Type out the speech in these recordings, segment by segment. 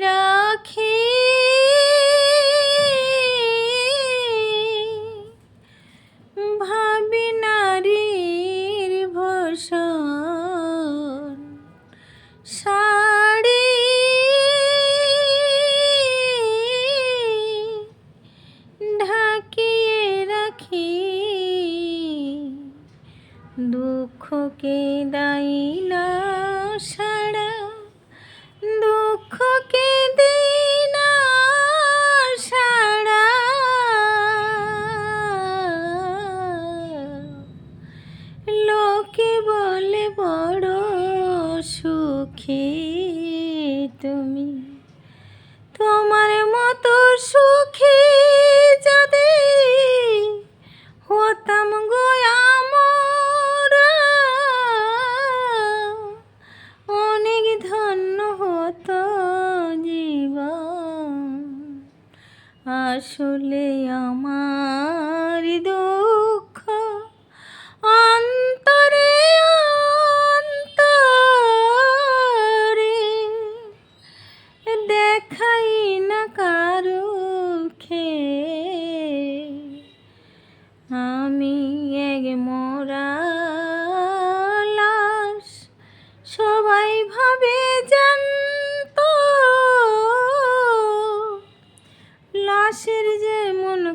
রাখি। ভাবি নারীর ভূষণ শাড়ি। ঢাকিয়ে রাখি দুঃখকে আসলে আমার দুঃখ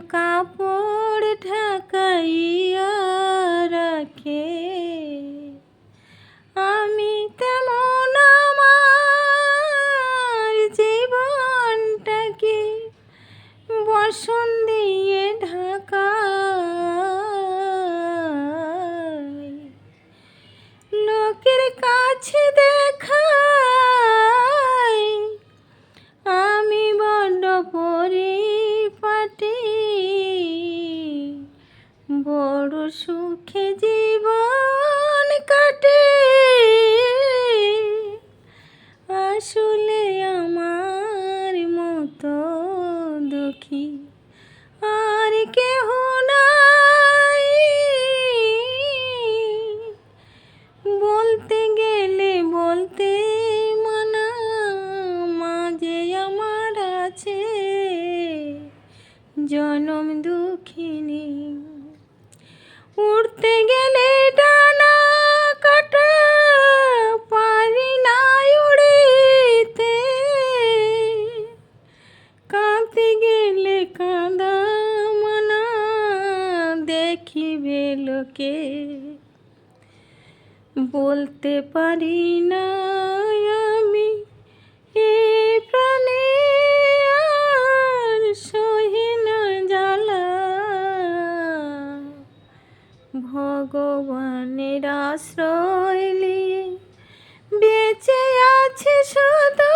capo বড় সুখে জীবন কাটে। আসলে আমার মতো দুঃখী আর কেহ নাই। বলতে গেলে বলতে মানা মাঝে আমার আছে। জনম দুঃখিনী উড়তে গেলে ডানা কাটা পারি না উড়িতে। কাঁদতে গেলে কাঁদা, মানা, দেখিবে লোকে। বলতে পারি না। ভগবানের আশ্রয় নিয়ে বেঁচে আছে শুধু